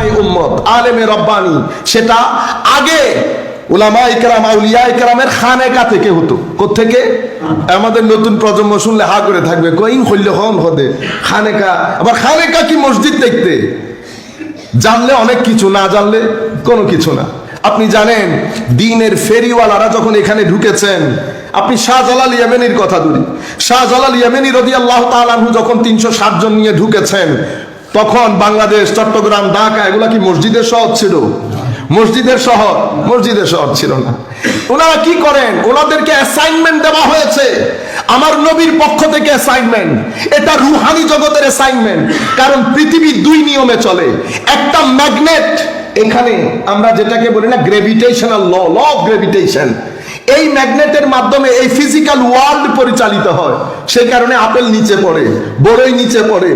রহনুমাই উম্মত, আলেমে রব্বানি। সেটা আগে উলামা ইকরাম আউলিয়া ইকরামের খানেকা থেকে হতো। আমাদের নতুন প্রজন্ম শুনলে হা করে থাকবে কইন হইল হন হদে। খানেকা, আবার খানেকা কি মসজিদ দেখতে? জানলে অনেক কিছু, না জানলে কোনো কিছু না। আপনি জানেন, দিনের ফেরিওয়ালারা যখন এখানে ঢুকেছেন, আপনি শাহজালাল ইয়ামেনির কথা ধরি। শাহজালাল ইয়ামেনি রদি আল্লাহ তালু যখন তিনশো ষাট জন নিয়ে ঢুকেছেন তখন বাংলাদেশ, চট্টগ্রাম, ঢাকা, এগুলা কি মসজিদের শহর ছিল? মসজিদের শহর মসজিদের শহর ছিল না। ওনারা কি করেন? ওনাদেরকে অ্যাসাইনমেন্ট দেওয়া হয়েছে। আমার নবীর পক্ষ থেকে অ্যাসাইনমেন্ট এটা রুহানি জগতের অ্যাসাইনমেন্ট কারণ পৃথিবী দুই নিয়মে চলে। একটা ম্যাগনেট এখানে আমরা যেটাকে বলি না গ্রেভিটেশনাল ল ল অফ গ্রেভিটেশন এই ম্যাগনেটের মাধ্যমে এই ফিজিক্যাল ওয়ার্ল্ড পরিচালিত হয়। সেই কারণে আপেল নিচে পড়ে, বড়ই নিচে পড়ে।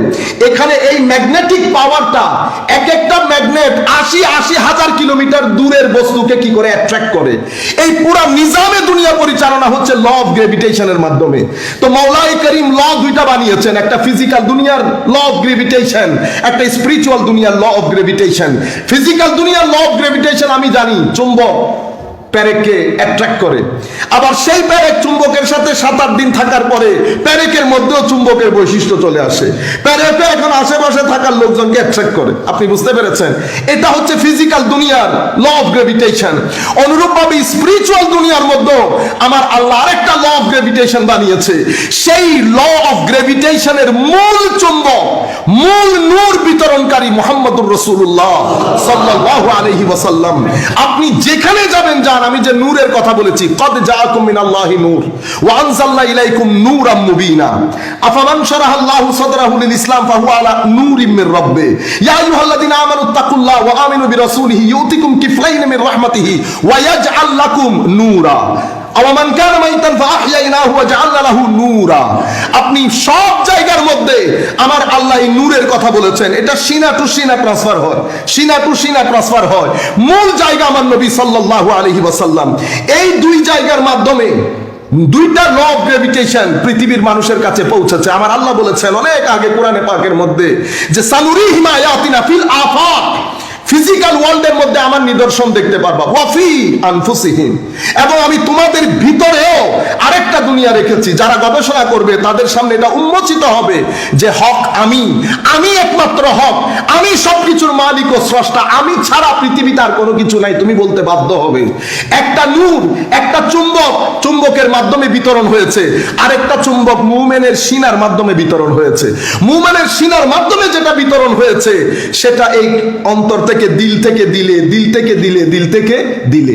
এখানে এই ম্যাগনেটিক পাওয়ারটা এক একটা ম্যাগনেট আশি আশি হাজার কিলোমিটার দূরের বস্তুকে কি করে অ্যাট্রাক্ট করে। এই পুরো নিজামে দুনিয়া পরিচালনা হচ্ছে ল অফ গ্রেভিটেশনের মাধ্যমে। তো মৌলাই করিম ল দুইটা বানিয়েছেন, একটা ফিজিক্যাল দুনিয়ার ল অফ গ্রেভিটেশন একটা স্পিরিচুয়াল দুনিয়ার ল অফ গ্রেভিটেশন ফিজিক্যাল দুনিয়ার ল অফ গ্রেভিটেশন আমি জানি, চুম্বক। প্যারেককে অ্যাট্রাক্ট করে। আবার সেই প্যারেক চুম্বকের সাথে সাত, আট দিন থাকার পরে প্যারেকের মধ্যেও চুম্বকের বৈশিষ্ট্য চলে আসে। প্যারেকে এখন আশেপাশে থাকার লোকজনকে অ্যাট্রাক্ট করে। আপনি বুঝতে পেরেছেন? এটা হচ্ছে ফিজিক্যাল দুনিয়ার ল অফ গ্রেভিটেশন অনুরূপভাবে স্পিরিচুয়াল দুনিয়ার মধ্যে আমার আল্লাহ আরেকটা ল অফ গ্রেভিটেশন বানিয়েছে। সেই ল অফ গ্রেভিটেশনের মূল চুম্বক, মূল নূর বিতরণকারী মোহাম্মদুর রসুল্লাহ সাল্লাল্লাহু আলাইহি ওয়াসাল্লাম। আপনি যেখানে যাবেন যান আমি যে নূরের কথা বলেছি, কদ জাআকুম মিনাল্লাহি নূর, ওয়া আনজালনা ইলাইকুম নূরাম মুবিনা। আফামান শারাহাল্লাহু সাদরাহু লিল ইসলাম, ফাহুয়া আলা নূরিম মির রাব্বে ইয়া আইয়ুহাল্লাযিনা আমানু তাকুল্লাহ ওয়া আমিনু বিরাসূলিহি, ইউতিকুম কিফলাইন মির রাহমাতিহি ওয়া ইয়াজআল লাকুম নূরা। আপনি সব জায়গার মধ্যে আমার আল্লাহ নূরের কথা বলেছেন। এটা সিনা টু সিনা ট্রান্সফার হয়। সিনা টু সিনা ট্রান্সফার হয়। মূল জায়গা আমার নবী সাল্লাল্লাহু আলাইহি ওয়াসাল্লাম। এই দুই জায়গার মাধ্যমে দুইটা ল অফ গ্রেভিটেশন পৃথিবীর মানুষের কাছে পৌঁছেছে। আমার আল্লাহ বলেছেন অনেক আগে কোরআনে পাকের মধ্যে যে সানুরি হিমায়াতিনা ফিল আফাক। ফিজিক্যাল ওয়ার্ল্ড এর মধ্যে আমার নিদর্শন দেখতে পারবা। ওয়াফি আনফুসিহিম। এবং আমি তোমাদের ভিতরেও আরেকটা দুনিয়া রেখেছি, যারা গবেষণা করবে তাদের সামনে এটা উন্মোচিত হবে যে হক আমি আমি একমাত্র হক। আমি সবকিছুর মালিক ও স্রষ্টা। আমি ছাড়া পৃথিবীতে আর কোনো কিছু নাই, তুমি বলতে বাধ্য হবে। একটা নূর, একটা চুম্বক, চুম্বকের মাধ্যমে বিতরণ হয়েছে। আরেকটা চুম্বক মুমেনের সিনার মাধ্যমে বিতরণ হয়েছে। মুমেনের সিনার মাধ্যমে যেটা বিতরণ হয়েছে, সেটা এই অন্তর থেকে দিল থেকে দিলে, দিল থেকে দিলে, দিল থেকে দিলে।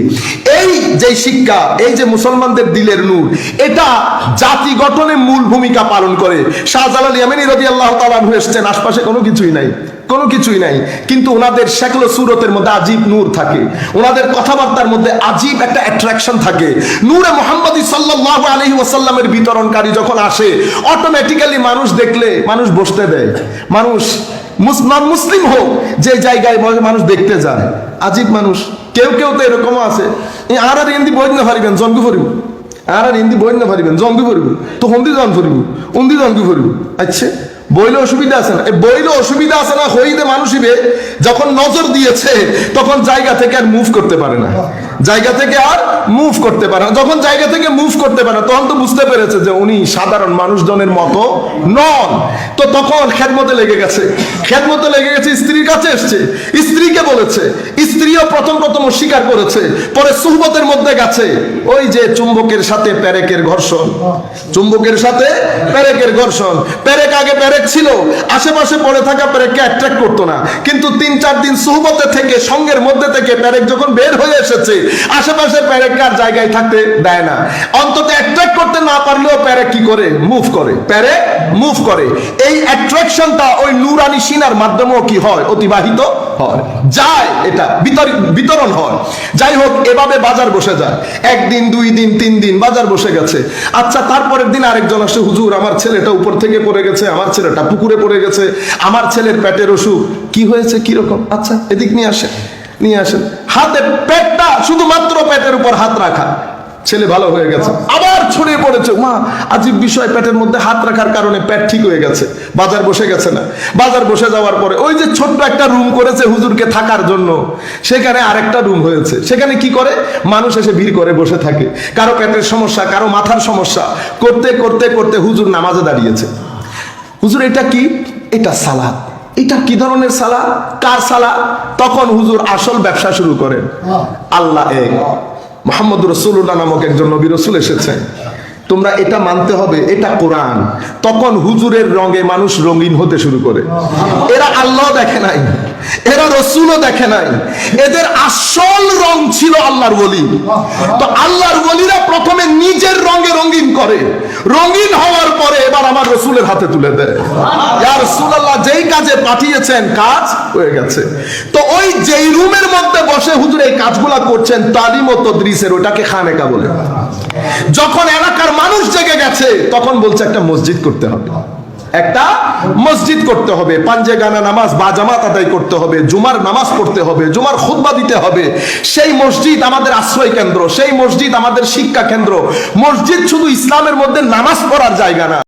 এই যে শিক্ষা, এই যে মুসলমানদের দিলের নূর, এটা জাতি গঠনে মূল ভূমিকা পালন করে। শাহজালাল ইয়ামিনী রদি আল্লাহ তালানহু এসছেন, আশপাশে কোনো কিছুই নাই। কোনো কিছুই নাই। কিন্তু ওনাদের শেখলো সুরতের মধ্যে আজীব নূর থাকে। ওনাদের কথাবার্তার মধ্যে আজীব একটা অ্যাট্রাকশন থাকে। নূরে মোহাম্মদী সাল্লাল্লাহু আলাইহি ওয়াসাল্লামের বিতরণকারী যখন আসে অটোমেটিক্যালি মানুষ দেখলে মানুষ বসতে দেয়। মানুষ মুসলমান মুসলিম হোক, যে জায়গায় মানুষ দেখতে যায়। আজীব মানুষ। কেউ কেউ তো এরকমও আছে। আর আর হিন্দি বই না পারিবেন জঙ্গি ফরিব আর আর হিন্দি বই না পারিবেন জঙ্গি ফরিব তো হন্দি জন ফরিব উন্দি জঙ্গি ফরিব আচ্ছা। বইলে অসুবিধা আছে না। বইলে অসুবিধা আছে না, হইতে মানুষ হিবে যখন নজর দিয়েছে, তখন জায়গা থেকে আর মুভ করতে পারে না। জায়গা থেকে আর মুভ করতে পারে না। যখন জায়গা থেকে মুভ করতে পারে না, তখন তো বুঝতে পেরেছে যে উনি সাধারণ মানুষজনের মতো নন। তো তখন খেদমতে লেগে গেছে। খেদমতে লেগে গেছে, স্ত্রীর কাছে এসছে। স্ত্রীকে বলেছে স্ত্রীও প্রথম প্রথম অস্বীকার করেছে, পরে সুহবতের মধ্যে গেছে। ওই যে চুম্বকের সাথে প্যারেকের ঘর্ষণ। চুম্বকের সাথে প্যারেকের ঘর্ষণ। প্যারেক আগে প্যারেক ছিল, আশেপাশে পড়ে থাকা প্যারেককে অ্যাট্রাক্ট করতো না। কিন্তু তিন চার দিন সুহবতে থেকে, সঙ্গের মধ্যে থেকে প্যারেক যখন বের হয়ে এসেছে আশেপাশে প্যারেক আর জায়গায় থাকতে দেয় না। অন্তত অ্যাট্রাক্ট করতে না পারলেও প্যারেক কি করে? মুভ করে। প্যারেক মুভ করে। এই অ্যাট্রাকশনটা ওই নুরানি সিনার মাধ্যমেও কি হয়? অতিবাহিত হয়। যায় এটা। বিতরণ হয়। যাই হোক, এভাবে বাজার বসে যায়। একদিন, দুই দিন, তিন দিন বাজার বসে গেছে। আচ্ছা তারপরের দিন আরেকজন আসে, হুজুর, আমার ছেলেটা উপর থেকে পড়ে গেছে, আমার ছেলেটা পুকুরে পড়ে গেছে, আমার ছেলের পেটের অসুখ কি হয়েছে কীরকম আচ্ছা এদিক নিয়ে আসেন নিয়ে আসেন। হাতে পেটটা শুধুমাত্র পেটের উপর হাত রাখা। ছেলে ভালো হয়ে গেছে। আবার ছড়িয়ে পড়েছে। মা আজীব বিষয় পেটের মধ্যে হাত রাখার কারণে পেট ঠিক হয়ে গেছে। বাজার বসে গেছে না। বাজার বসে যাওয়ার পরে ওই যে ছোট্ট একটা রুম করেছে হুজুরকে থাকার জন্য। সেখানে আরেকটা রুম হয়েছে। সেখানে কি করে? মানুষ এসে ভিড় করে বসে থাকে। কারও পেটের সমস্যা কারও মাথার সমস্যা। করতে করতে করতে হুজুর নামাজে দাঁড়িয়েছে। হুজুর এটা কি? এটা সালাদ। এটা কি ধরনের সালা কার সালা তখন হুজুর আসল ব্যবসা শুরু করেন। আল্লাহ এক। মোহাম্মদ রসুল্লাহ নামক একজন নবী রসুল এসেছেন। তোমরা এটা মানতে হবে, এটা কোরআন। তখন হুজুরের রঙে মানুষ রঙিন হতে শুরু করে। এরা আল্লাহ দেখে নাই, এরা রসুলও দেখে নাই। এদের আসল রং ছিল আল্লাহর বলি তো আল্লাহর বলিরা প্রথমে নিজের রঙে রঙিন করে। রঙিন হওয়ার পরে এবার আমার রসুলের হাতে তুলে দেয়। আর রসুল্লাহ যেই কাজে পাঠিয়েছেন কাজ হয়ে গেছে। তো ওই যেই রুমের মধ্যে বসে হুজুর এই কাজগুলা করছেন তালিম ও তদ্রিসের ওটাকে খানেকা বলে। যখন এলাকার মানুষ জেগে গেছে তখন বলছে একটা মসজিদ করতে হবে। একটা মসজিদ করতে হবে, পাঞ্জে গানা নামাজ বা জামাত আদায় করতে হবে, জুমার নামাজ পড়তে হবে, জুমার খুতবা দিতে হবে। সেই মসজিদ আমাদের আশ্রয় কেন্দ্র, সেই মসজিদ আমাদের শিক্ষা কেন্দ্র। মসজিদ শুধু ইসলামের মধ্যে নামাজ পড়ার জায়গা না।